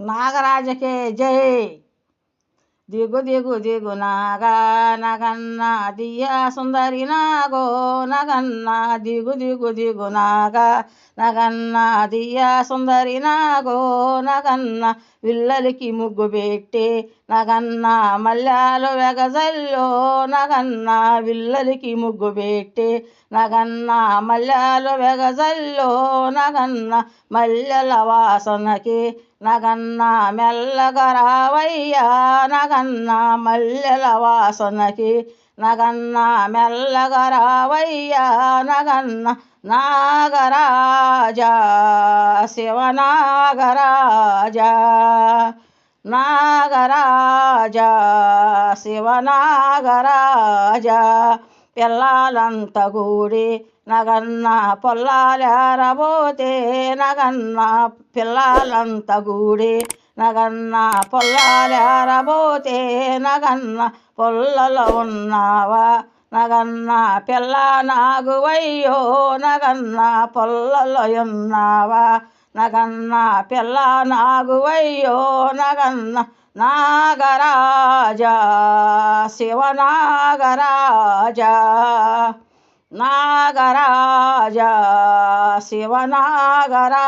నాగరాజకే జై. దిగు దిగు దిగు నాగా నగన్న దియా సుందరి నాగో నగన్న దిగు దిగు దిగు నాగా నగన్న దియా సుందరి నాగో నగన్న విల్లలికి ముగ్గు పెట్టి నగన్న మల్లాలు వెగజల్లో నగన్న విల్లలికి ముగ్గు పెట్టి నగన్న మల్లాలు వెగజల్లో నగన్న మల్లెల వాసనకి నగన్న మెల్లగా రావయ్యా నగన్న మల్లెల వాసనకి. నగన్న మెల్లగా రావయ్యా నగన్న నాగరాజా శివనాగరాజా నాగరాజా శివనాగరాజా. పిల్లలంత గూడి నగన్న పొల్లాలేరబోతే నగన్న పిల్లలంత గూడి నగన్న పొల్లాలేరబోతే నగన్న పొల్లలో ఉన్నావా? నగన్న పిల్ల నాగువయ్యో నగన్న పొల్లలో ఉన్నావా? నగన్న పిల్ల నాగువయ్యో నగన్న నాగరాజ శివనాగరాజా నాగరాజా శివనాగరాజా.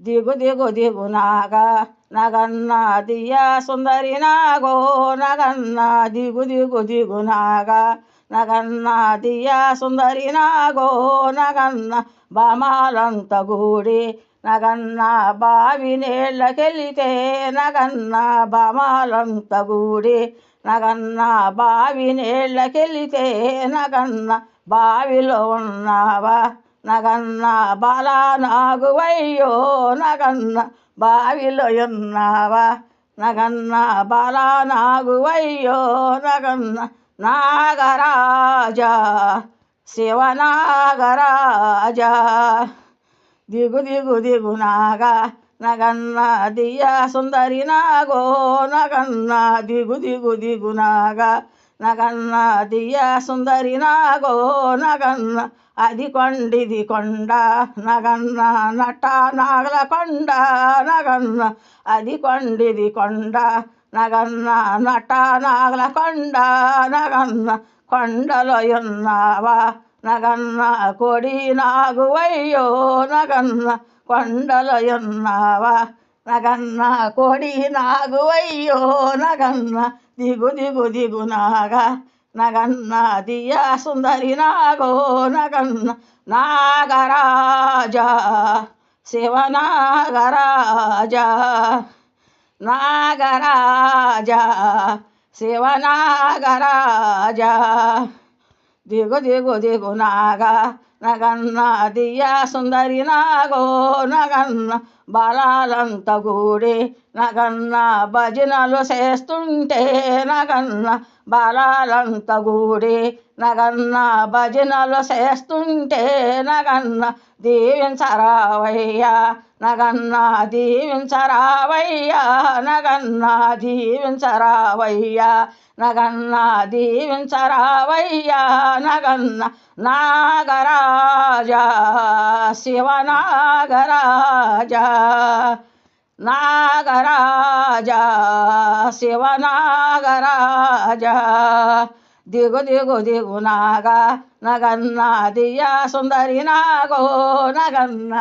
దిగు దిగు దిగు నాగా నగన్న దియా సుందరి నాగో నగన్న దిగు దిగు దిగు నాగా. నగన్న దియ్య సుందరి నాగో నగన్న బామాలంత గూడి. నగన్న బావి నీళ్ళకెళితే నగన్న బామాలంత గూడి. నగన్న బావి నీళ్ళకెళితే నగన్న బావిలో ఉన్నావా? నగన్న బాలా నాగువయ్యో నగన్న బావిలో ఉన్నావా? నగన్న బాలా నాగువయ్యో నగన్న నాగరాజా శివనాగరాజా. దిగు దిగు దిగు నాగా నగన్న దియా సుందరి నాగో నగన్న దిగు దిగు దిగు నాగా నగన్న దియ్య సుందరి నాగో నగన్న అది కొండిది కొండ నగన్న నట నాగల కొండ నగన్న అది కొండిది కొండ నగన్న నట నాగల కొండ నగన్న కొండలయున్నావా నగన్న కొడి నాగువయ్యో నగన్న కొండలయున్నావా నగన్న కొడి నాగువయ్యో నగన్న దిగు దిగు దిగు నాగా? నగన్న దియా సుందరి నాగో నగన్న నాగరాజా శివనాగరాజా నాగరాజా శివనాగరాజా దిగు దిగు దిగు నాగ నగన్న దియా సుందరి నాగో నగన్న బలాలంతగూడి నగన్న భజనలు చేస్తుంటే నగన్న బలాలంతగూడి నగన్న భజనలు చేస్తుంటే నగన్న దీవించరావయ్యా నగన్న దీవించరావయ్యా నగన్న దీవించరావయ్యా నగన్న దీవించరావయ్యా నగన్న నాగరాజా శివనాగరాజా. నాగరాజా శివనాగరాజా. దిగు దిగు దిగు నాగ నగన్న దియా సుందరి నాగో నగన్న.